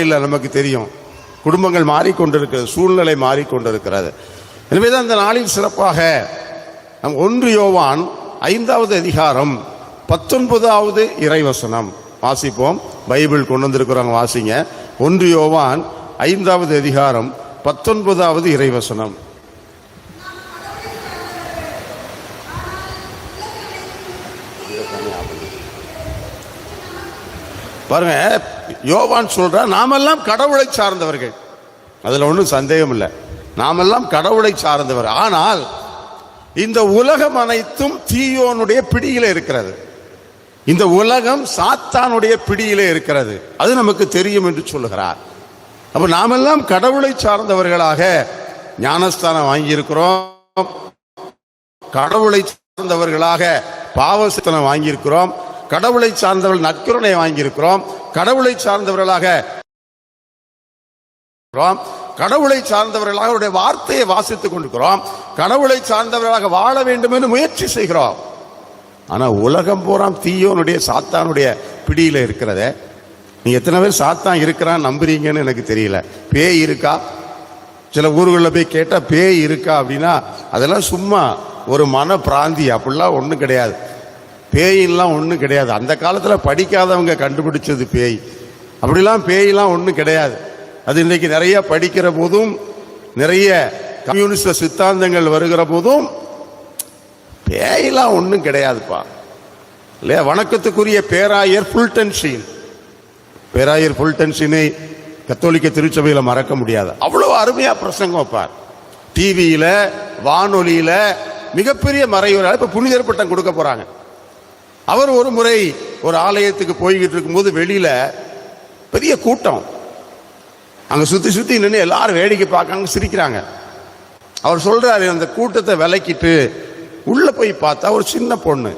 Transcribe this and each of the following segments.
இல்லை நமக்கு தெரியும். குடும்பங்கள் மாறிக்கொண்டிருக்கிறது சூழ்நிலை மாறிக்கொண்டிருக்கிறது. எனவேதான் இந்த நாளில் சிறப்பாக நம் ஒன்று யோவான் ஐந்தாவது அதிகாரம் பத்தொன்பதாவது இறைவசனம் வாசிப்போம். பைபிள் கொண்டு வந்திருக்கிறவங்க வாசிங்க. ஒன்று யோவான் ஐந்தாவது அதிகாரம் பத்தொன்பதாவது இறைவசனம். பாருங்க யோவான் சொல்கிறா நாமெல்லாம் கடவுளை சார்ந்தவர்கள். அதில் ஒன்றும் சந்தேகம் இல்லை நாமெல்லாம் கடவுளை சார்ந்தவர். ஆனால் இந்த உலகம் அனைத்தும் தீயோனுடைய பிடியில் இருக்கிறது. இந்த உலகம் சாத்தானுடைய பிடியிலே இருக்கிறது. அது நமக்கு தெரியும் என்று சொல்லுகிறார். அப்போ நாமெல்லாம் கடவுளை சார்ந்தவர்களாக ஞானஸ்தானம் வாங்கியிருக்கிறோம். கடவுளை சார்ந்தவர்களாக பாவசத்தனம் வாங்கியிருக்கிறோம். கடவுளை சார்ந்தவர்கள் நற்கருணை வாங்கியிருக்கிறோம். கடவுளை சார்ந்தவர்களாக கடவுளை சார்ந்தவர்களாக அவருடைய வார்த்தையை வாசித்துக் கொண்டிருக்கிறோம். கடவுளை சார்ந்தவர்களாக வாழ வேண்டும் என்று முயற்சி செய்கிறோம். ஆனா உலகம் பூராம் தீயோனுடைய சாத்தானுடைய பிடியில இருக்கிறத நீ எத்தனை பேர் சாத்தான் இருக்கிறான் நம்புறீங்கன்னு எனக்கு தெரியல. பேய் இருக்கா? சில ஊர்களில் போய் கேட்டா பேய் இருக்கா அப்படின்னா அதெல்லாம் சும்மா ஒரு மன பிராந்தி அப்படிலாம் ஒன்றும் கிடையாது. பேயெல்லாம் ஒன்றும் கிடையாது. அந்த காலத்தில் படிக்காதவங்க கண்டுபிடிச்சது பேய். அப்படிலாம் பேயெல்லாம் ஒன்றும் கிடையாது. அது இன்றைக்கி நிறைய படிக்கிற போதும் நிறைய கம்யூனிஸ்ட சித்தாந்தங்கள் வருகிற போதும் பேயெல்லாம் ஒன்றும் கிடையாதுப்பா. இல்லையா? வணக்கத்துக்குரிய பேராயர் ஃபுல்டென்ஷின் பேராயர் ஃபுல்டென்ஷினை கத்தோலிக்க திருச்சபையில் மறக்க முடியாது. அவ்வளோ அருமையாக பிரசங்கம் வைப்பார். டிவியில் வானொலியில் மிகப்பெரிய மறைவுரை இப்போ புனிதர் பட்டம் கொடுக்க போகிறாங்க அவர் ஒரு முறை ஒரு ஆலயத்துக்கு போய்கிட்டு இருக்கும்போது வெளியில பெரிய கூட்டம். அங்கே சுற்றி சுற்றி நின்று எல்லாரும் வேடிக்கை பார்க்காங்க சிரிக்கிறாங்க. அவர் சொல்கிறாரு அந்த கூட்டத்தை விலக்கிட்டு உள்ளே போய் பார்த்தா ஒரு சின்ன பொண்ணு.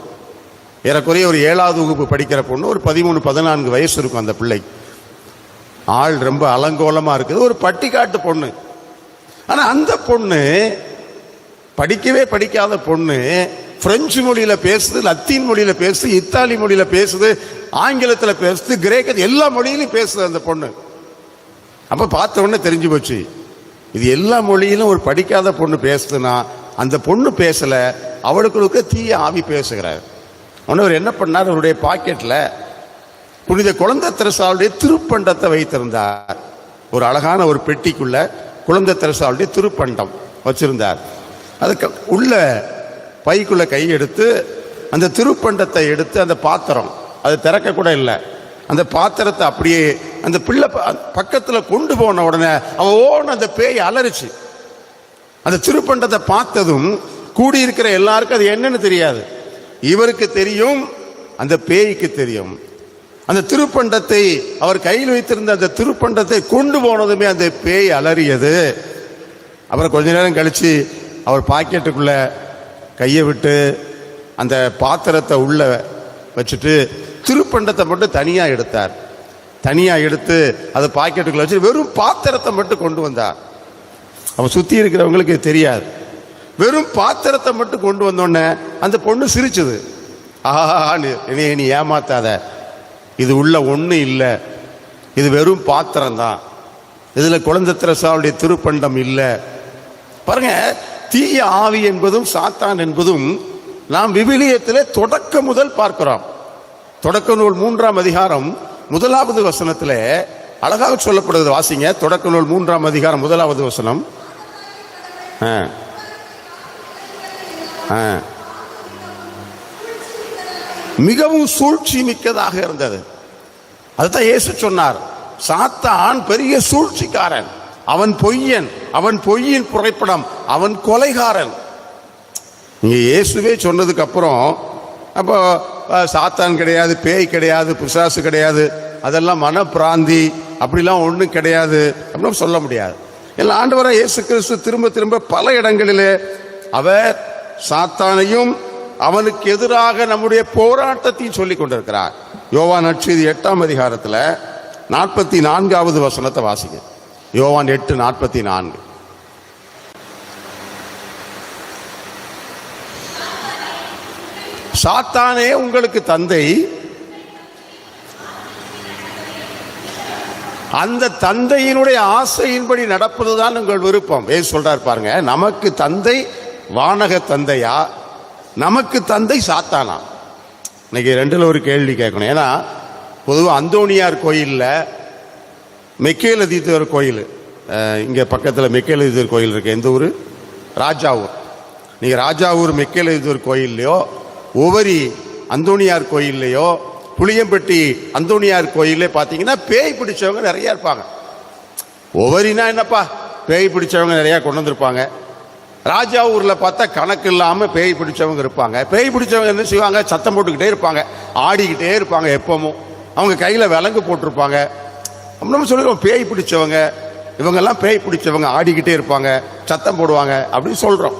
ஏறக்குறைய ஒரு ஏழாவது வகுப்பு படிக்கிற பொண்ணு ஒரு பதிமூணு பதினான்கு வயசு இருக்கும் அந்த பிள்ளை. ஆள் ரொம்ப அலங்கோலமாக இருக்குது. ஒரு பட்டிக்காட்டு பொண்ணு. ஆனால் அந்த பொண்ணு படிக்கவே படிக்காத பொண்ணு பிரெஞ்சு மொழியில் பேசுது லத்தீன் மொழியில் பேசுது இத்தாலி மொழியில் பேசுது ஆங்கிலத்தில் பேசுது கிரேக்க எல்லா மொழியிலும் பேசுது அந்த பொண்ணு. அப்போ பார்த்த உடனே தெரிஞ்சு போச்சு. இது எல்லா மொழியிலும் ஒரு படிக்காத பொண்ணு பேசுதுன்னா அந்த பொண்ணு பேசலை அவளுக்கு தீய ஆவி பேசுகிறார். உடனே அவர் என்ன பண்ணார்? அவருடைய பாக்கெட்டில் புனித குழந்தை தெரசாவுடைய திருப்பண்டத்தை வைத்திருந்தார். ஒரு அழகான ஒரு பெட்டிக்குள்ள குழந்தை திரசாவுடைய திருப்பண்டம் வச்சிருந்தார். அதுக்கு உள்ள பைக்குள்ளே கை எடுத்து அந்த திருப்பண்டத்தை எடுத்து அந்த பாத்திரம் அது திறக்க கூட இல்லை. அந்த பாத்திரத்தை அப்படியே அந்த பிள்ளை ப- கொண்டு போன உடனே அவன் ஓன அந்த பேய் அலறிச்சு. அந்த திருப்பண்டத்தை பார்த்ததும் கூடியிருக்கிற எல்லாருக்கும் அது என்னன்னு தெரியாது. இவருக்கு தெரியும் அந்த பேய்க்கு தெரியும். அந்த திருப்பண்டத்தை அவர் கையில் வைத்திருந்த அந்த திருப்பண்டத்தை கொண்டு போனதுமே அந்த பேய் அலறியது. அப்புறம் கொஞ்ச நேரம் கழிச்சு அவர் பாக்கெட்டுக்குள்ளே கையை விட்டு அந்த பாத்திரத்தை உள்ள வச்சுட்டு திருப்பண்டத்தை மட்டும் தனியாக எடுத்தார். தனியாக எடுத்து அதை பாக்கெட்டுக்குள்ள வச்சு வெறும் பாத்திரத்தை மட்டும் கொண்டு வந்தார். அவன் சுத்தி இருக்கிறவங்களுக்கு தெரியாது. வெறும் பாத்திரத்தை மட்டும் கொண்டு வந்தோடனே அந்த பொண்ணு சிரிச்சது. ஆஹான்னு என்னைய நீ ஏமாத்தாத. இது உள்ள ஒண்ணு இல்லை. இது வெறும் பாத்திரம் தான் இதுல குழந்தை திரசாவுடைய திருப்பண்டம் இல்லை. பாருங்க தீய ஆவி என்பதும் சாத்தான் என்பதும் நாம் விவிலியத்திலே தொடக்க முதல் பார்க்கிறோம். தொடக்க நூல் மூன்றாம் அதிகாரம் முதலாவது வசனத்திலே அழகாக சொல்லப்படுகிறது. வாசிங்க. தொடக்க நூல் மூன்றாம் அதிகாரம் முதலாவது வசனம். ஆ. ஆ. மிகவும் சூழ்ச்சி மிக்கதாக இருந்தது. அதுதான் இயேசு சொன்னார். சாத்தான் பெரிய சூழ்ச்சிக்காரன். அவன் பொய்யன். அவன் பொய்யின் புகைப்படம் அவன் கொலைகாரன். இங்கே இயேசுவே சொன்னதுக்கு அப்புறம் அப்போ சாத்தான் கிடையாது பேய் கிடையாது பிசாசு கிடையாது அதெல்லாம் மனப்பிராந்தி அப்படிலாம் ஒன்றும் கிடையாது அப்படின்னு சொல்ல முடியாது. எல்லாம் ஆண்டவராக இயேசு கிறிஸ்து திரும்ப திரும்ப பல இடங்களிலே அவர் சாத்தானையும் அவனுக்கு எதிராக நம்முடைய போராட்டத்தையும் சொல்லிக் கொண்டிருக்கிறார். யோவான் நற்செய்தி எட்டாம் அதிகாரத்தில் நாற்பத்தி நான்காவது வசனத்தை வாசிங்க. யோவான் எட்டு நாற்பத்தி நான்கு. சாத்தானே உங்களுக்கு தந்தை. அந்த தந்தையினுடைய ஆசையின்படி நடப்பதுதான் உங்கள் விருப்பம். ஏ சொல்றார் பாருங்க நமக்கு தந்தை வானக தந்தையா? நமக்கு தந்தை சாத்தானா? இன்னைக்கு ரெண்டுல ஒரு கேள்வி கேட்கணும். ஏன்னா பொதுவாக அந்தோணியார் கோயிலில் மெக்கேல கோயில் இங்கே பக்கத்தில் மெக்கேல கோயில் இருக்கு. எந்த ஊர்? ராஜாவூர். நீங்கள் ராஜாவூர் மெக்கேல கோயில்லையோ உவரி அந்தோணியார் கோயில்லையோ புளியம்பட்டி அந்தோணியார் கோயிலே பார்த்தீங்கன்னா பேய் பிடிச்சவங்க நிறைய இருப்பாங்க. ஒவ்வொருனா என்னப்பா? பேய் பிடிச்சவங்க நிறைய கொண்டு வந்திருப்பாங்க. ராஜாவூர்ல பார்த்தா கணக்கு இல்லாமல் பேய் பிடிச்சவங்க இருப்பாங்க. பேய் பிடிச்சவங்க என்ன செய்வாங்க? சத்தம் போட்டுக்கிட்டே இருப்பாங்க. ஆடிக்கிட்டே இருப்பாங்க எப்பவும் அவங்க கையில் விலங்கு போட்டிருப்பாங்க. நம்ம சொல்லுவோம் பேய் பிடிச்சவங்க. இவங்கெல்லாம் பேய் பிடிச்சவங்க ஆடிக்கிட்டே இருப்பாங்க. சத்தம் போடுவாங்க அப்படின்னு சொல்கிறோம்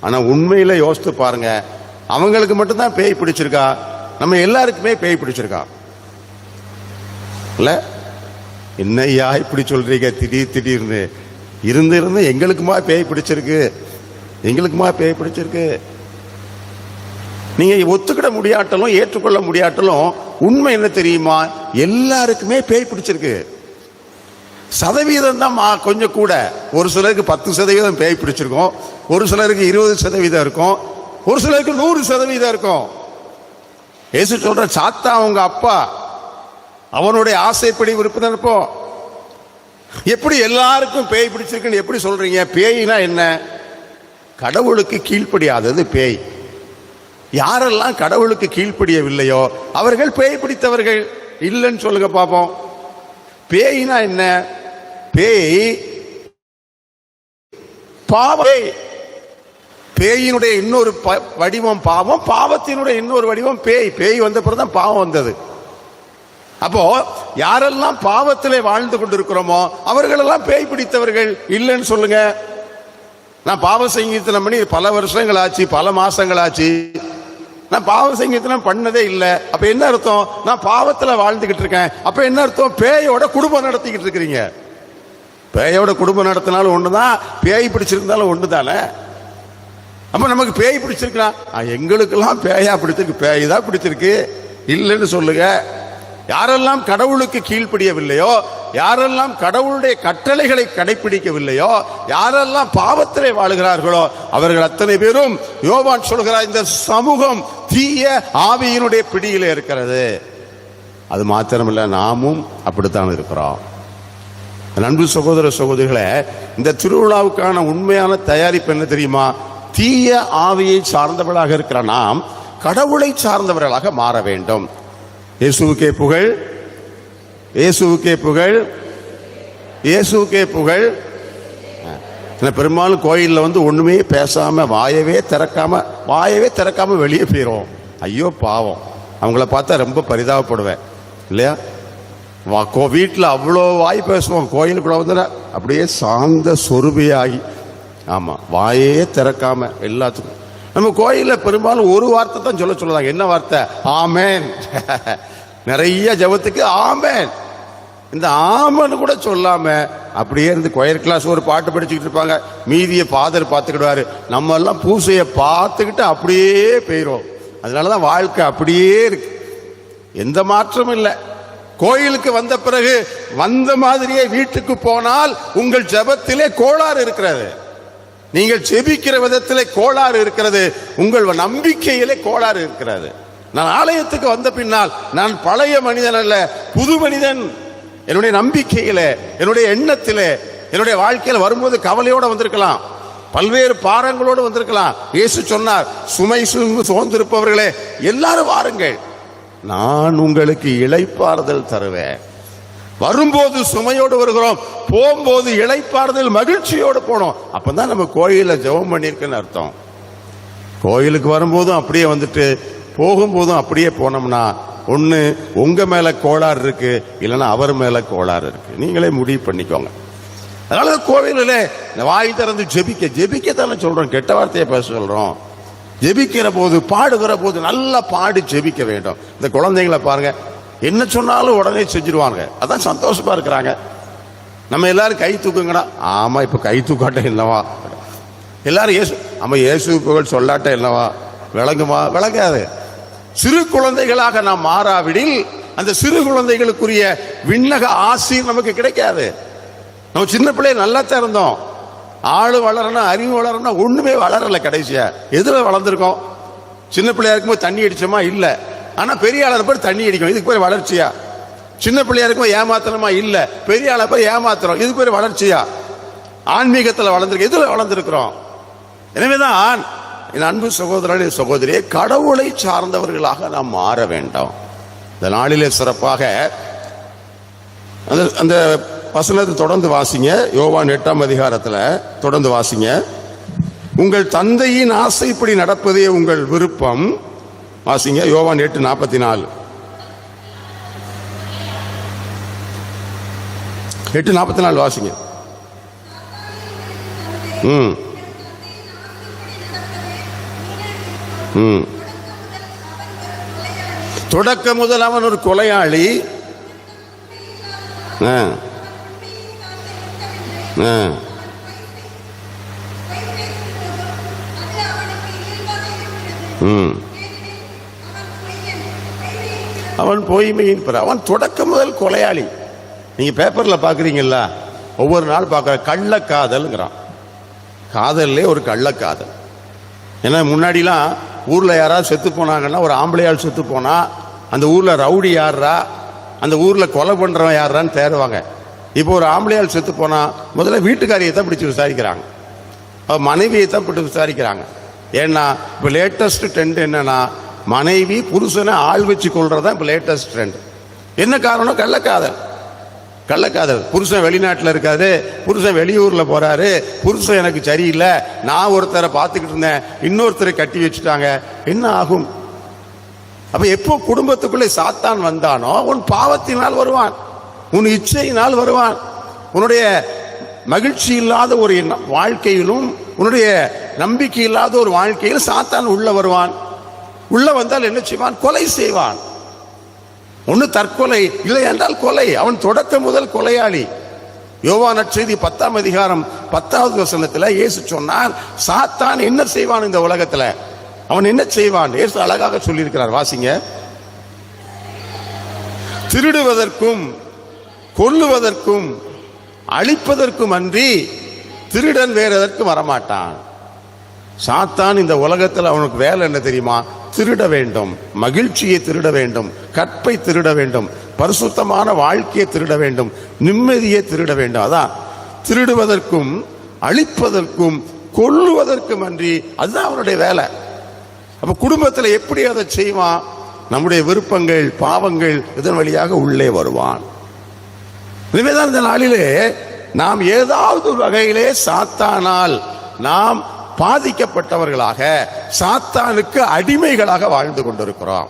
ஆனால் உண்மையில் யோசித்து பாருங்கள் அவங்களுக்கு மட்டும்தான் பேய் பிடிச்சிருக்கா? நம்ம எல்லாருக்குமே பேய் பிடிச்சிருக்கா? இல்ல? என்னய்யா இப்படி சொல்றீங்க? திடீர் திடீர்னு. இருந்து இருந்து எங்களுக்குமா பேய் பிடிச்சிருக்கு? எங்களுக்குமா பேய் பிடிச்சிருக்கு? நீங்க ஒத்துக்கிட முடியாட்டலும் ஏற்றுக்கொள்ள முடியாட்டலும் உண்மை என்ன தெரியுமா? எல்லாருக்குமே பேய் பிடிச்சிருக்கு. சதவீதம் தான் மா- கொஞ்சம் கூட. ஒரு சிலருக்கு பத்து சதவீதம் பேய் பிடிச்சிருக்கும். ஒரு சிலருக்கு இருபது சதவீதம் இருக்கும். ஒரு சிலருக்கு நூறு சதவீதம் இருக்கும். ஏசு சொல்ற சாத்தா அவங்க அப்பா. அவனுடைய ஆசைப்படி விருப்பம் இருப்போம் எப்படி எல்லாருக்கும் பேய் பிடிச்சிருக்குன்னு எப்படி சொல்றீங்க? பேய்னா என்ன? கடவுளுக்கு கீழ்ப்படியாதது பேய். யாரெல்லாம் கடவுளுக்கு கீழ்ப்படியவில்லையோ அவர்கள் பேய் பிடித்தவர்கள் இல்லைன்னு சொல்லுங்க பார்ப்போம் பேய்னா என்ன? பேய் பாவை பேயினுடைய இன்னொரு ப- வடிவம் பாவம் பாவத்தினுடைய இன்னொரு வடிவம் பேய். பேய் வந்த பிறகுதான் பாவம் வந்தது. அப்போ யாரெல்லாம் பாவத்திலே வாழ்ந்து கொண்டிருக்கிறோமோ அவர்களெல்லாம் பேய் பிடித்தவர்கள் இல்லைன்னு சொல்லுங்க. நான் பாவ சங்கீதனம் பண்ணி பல வருஷங்கள் ஆச்சு பல மாசங்கள் ஆச்சு நான் பாவ சங்கீதனம் பண்ணதே இல்லை. அப்ப என்ன அர்த்தம்? நான் பாவத்துல வாழ்ந்துகிட்டு இருக்கேன். அப்ப என்ன அர்த்தம்? பேயோட குடும்பம் நடத்திக்கிட்டு இருக்கிறீங்க. பேயோட குடும்பம் நடத்தினாலும் ஒண்ணுதான் பேய் பிடிச்சிருந்தாலும் ஒண்ணுதானே? அப்ப நமக்கு பேய் பிடிச்சிருக்கலாம் எங்களுக்கெல்லாம் பேயா பிடிச்சிருக்கு. பேய் தான் பிடிச்சிருக்கு. இல்லைன்னு சொல்லுங்க. யாரெல்லாம் கடவுளுக்கு கீழ்ப்படியவில்லையோ யாரெல்லாம் கடவுளுடைய கட்டளைகளை கடைபிடிக்கவில்லையோ யாரெல்லாம் பாவத்திலே வாழுகிறார்களோ அவர்கள் அத்தனை பேரும் யோவான் சொல்கிறார் இந்த சமூகம் தீய ஆவியினுடைய பிடியில் இருக்கிறது. அது மாத்திரமில்ல நாமும் அப்படித்தான் இருக்கிறோம். நண்பு சகோதர சகோதரிகளை இந்த திருவிழாவுக்கான உண்மையான தயாரிப்பு என்ன தெரியுமா? தீய ஆவியை சார்ந்தவர்களாக இருக்கிற நாம் கடவுளை சார்ந்தவர்களாக மாற வேண்டும். இயேசுக்கே புகழ். இயேசுக்கே புகழ். இயேசுக்கே புகழ். பெரும்பாலும் கோயிலில் வந்து ஒண்ணுமே பேசாம வாயவே திறக்காம வாயவே திறக்காம வெளியே போயிடும் ஐயோ பாவம். அவங்கள பார்த்தா ரொம்ப பரிதாபப்படுவேன். இல்லையா? வா கோ வீட்டில் அவ்வளோ வாய் பேசுவோம். கோயிலுக்குள்ள வந்து அப்படியே சாந்த சொருபியாகி ஆமாம் வாயே திறக்காம எல்லாத்துக்கும். நம்ம கோயிலில் பெரும்பாலும் ஒரு வார்த்தை தான் சொல்ல சொல்லலாம் என்ன வார்த்தை? ஆமேன். நிறைய ஜெபத்துக்கு ஆமேன். இந்த ஆமன் கூட சொல்லாம அப்படியே இருந்து கொயர் கிளாஸ் ஒரு பாட்டு படிச்சுக்கிட்டு இருப்பாங்க. மீதியை ஃபாதர் பார்த்துக்கிடுவாரு. நம்ம எல்லாம் பூசையை பார்த்துக்கிட்டு அப்படியே போயிடும் அதனாலதான் வாழ்க்கை அப்படியே இருக்கு. எந்த மாற்றமும் இல்லை. கோயிலுக்கு வந்த பிறகு வந்த மாதிரியே வீட்டுக்கு போனால் உங்கள் ஜபத்திலே கோளாறு இருக்கிறது. நீங்கள் ஜெபிக்கிற விதத்திலே கோளாறு இருக்கிறது. உங்கள் நம்பிக்கையிலே கோளாறு இருக்கிறது. நான் ஆலயத்துக்கு வந்த பின்னால் நான் பழைய மனிதன் அல்ல புது மனிதன். என்னுடைய நம்பிக்கையில என்னுடைய எண்ணத்தில் என்னுடைய வாழ்க்கையில் வரும்போது கவலையோட வந்திருக்கலாம். பல்வேறு பாரங்களோடு வந்திருக்கலாம். இயேசு சொன்னார் சுமை சுமந்து சோர்ந்திருப்பவர்களே எல்லாரும் வாருங்கள். நான் உங்களுக்கு இளைப்பாறுதல் தருவேன். வரும்போது சுமையோடு வருகிறோம் போகும்போது இளைப்பாறுதல் மகிழ்ச்சியோடு போனோம். அப்பதான் நம்ம கோயில ஜெபம் பண்ணியிருக்குன்னு அர்த்தம். கோயிலுக்கு வரும்போதும் அப்படியே வந்துட்டு போகும்போதும் அப்படியே போனோம்னா ஒன்று உங்க மேல கோளாறு இருக்கு இல்லைன்னா அவர் மேல கோளாறு இருக்கு. நீங்களே முடிவு பண்ணிக்கோங்க. அதனால கோவிலில் இந்த வாய் திறந்து ஜெபிக்க ஜெபிக்க தானே சொல்றோம். கெட்ட வார்த்தையை பேச சொல்றோம். ஜெபிக்கிற போது பாடுகிற போது நல்லா பாடி ஜெபிக்க வேண்டும். இந்த குழந்தைங்களை பாருங்க என்ன சொன்னாலும் உடனே செஞ்சிருவாங்க அதான் சந்தோஷமா இருக்கிறாங்க. நம்ம எல்லாரும் கை தூக்குங்கடா. ஆமா இப்ப கை தூக்காட்ட என்னவா? எல்லாரும் இயேசு ஆமா இயேசு புகழ் சொல்லாட்ட என்னவா? விளங்குமா? விளங்காது. சிறு குழந்தைகளாக நாம் மாறாவிடில் அந்த சிறு குழந்தைகளுக்குரிய விண்ணக ஆசி நமக்கு கிடைக்காது. நம்ம சின்ன பிள்ளைய நல்லா தான் இருந்தோம். ஆள் வளரணும் அறிவு வளரணும் ஒண்ணுமே வளரல கடைசியா. எதுல வளர்ந்துருக்கோம்? சின்ன பிள்ளையா இருக்கும்போது தண்ணி அடிச்சோமா? இல்லை. ஆனால் பெரிய ஆளை போய் தண்ணி அடிக்கும் இதுக்கு பேர் வளர்ச்சியா? சின்ன பிள்ளையா இருக்கும் ஏமாத்தணுமா? இல்லை. பெரிய ஆளை போய் ஏமாத்துறோம் இதுக்கு பேர் வளர்ச்சியா? ஆன்மீகத்தில் வளர்ந்துருக்கு இதில் வளர்ந்துருக்கிறோம்? எனவே தான் என் அன்பு சகோதரனே சகோதரியே கடவுளை சார்ந்தவர்களாக நாம் மாற வேண்டும். இந்த நாளிலே சிறப்பாக அந்த அந்த வசனத்தை தொடர்ந்து வாசிங்க. யோவான் எட்டாம் அதிகாரத்தில் தொடர்ந்து வாசிங்க. உங்கள் தந்தையின் ஆசைப்படி நடப்பதே உங்கள் விருப்பம். வாசிங்க. யோவான் எட்டு நாற்பத்தி நாலு எட்டு நாற்பத்தி நாலு வாசிங்க. ம். ம். தொடக்க முதல் அவன் ஒரு கொலையாளி. ஆ. ஆ. ம். அவன் பொய்மையின் பிற அவன் தொடக்கம் முதல் கொலையாளி. நீங்க பேப்பர்ல பாக்குறீங்கல்ல ஒவ்வொரு நாள் பார்க்குற கள்ளக்காதல்ங்கிறான். காதல்லே ஒரு கள்ளக்காதல். ஏன்னா முன்னாடிலாம் ஊரில் யாராவது செத்து போனாங்கன்னா ஒரு ஆம்பளையால் செத்து போனா அந்த ஊரில் ரவுடி யாரா அந்த ஊரில் கொலை பண்ணுறவன் யாரான்னு தேடுவாங்க. இப்போ ஒரு ஆம்பளையால் செத்து போனா முதல்ல வீட்டுக்காரியை தான் பிடிச்சி விசாரிக்கிறாங்க. மனைவியை தான் பிடிச்சி விசாரிக்கிறாங்க. ஏன்னா இப்போ லேட்டஸ்ட் ட்ரெண்ட் என்னன்னா மனைவி புருஷனை ஆள் வச்சு கொள்றதா இப்போ லேட்டஸ்ட் ட்ரெண்ட் என்ன காரணம்? கள்ளக்காதல். கள்ளக்காதல். புருஷன் வெளிநாட்டில் இருக்காரு புருஷன் வெளியூரில் போகிறாரு புருஷன் எனக்கு சரியில்லை நான் ஒருத்தரை பார்த்துக்கிட்டு இருந்தேன் இன்னொருத்தரை கட்டி வச்சுட்டாங்க. என்ன ஆகும்? அப்போ எப்போ குடும்பத்துக்குள்ளே சாத்தான் வந்தானோ உன் பாவத்தினால் வருவான் உன் இச்சையினால் வருவான். உன்னுடைய மகிழ்ச்சி இல்லாத ஒரு வாழ்க்கையிலும் உன்னுடைய நம்பிக்கை இல்லாத ஒரு வாழ்க்கையில் சாத்தான் உள்ள வருவான். உள்ள வந்தால் என்ன செய்வான்? கொலை செய்வான். ஒன்று தற்கொலை இல்லை என்றால் கொலை. அவன் தொடக்க முதல் கொலையாளி. யோவான செய்தி பத்தாம் அதிகாரம் பத்தாவது வசனத்துல இயேசு சொன்னார் சாத்தான் என்ன செய்வான் இந்த உலகத்துல? அவன் என்ன செய்வான்? இயேசு அழகாக சொல்லியிருக்கிறார் வாசிங்க. திருடுவதற்கும் கொல்லுவதற்கும் அழிப்பதற்கும் அன்றி திருடன் வேற எதற்கும் வரமாட்டான். சாத்தான் இந்த உலகத்தில் அவனுக்கு வேலை என்ன தெரியுமா? திருட வேண்டும். மகிழ்ச்சியை திருட வேண்டும். கற்பை திருட வேண்டும். பரிசுத்தமான வாழ்க்கையை திருட வேண்டும். நிம்மதியை திருட வேண்டும். அதான் திருடுவதற்கும் அழிப்பதற்கும் கொல்லுவதற்கும் அன்றி அதுதான் அவனுடைய வேலை. அப்ப குடும்பத்தில் எப்படி அதை செய்வான்? நம்முடைய விருப்பங்கள் பாவங்கள் இதன் வழியாக உள்ளே வருவான். இனிமேதான் இந்த நாளிலே நாம் ஏதாவது ஒரு வகையிலே சாத்தானால் நாம் பாதிக்கப்பட்டவர்களாக சாத்தானுக்கு அடிமைகளாக வாழ்ந்து கொண்டிருக்கிறோம்.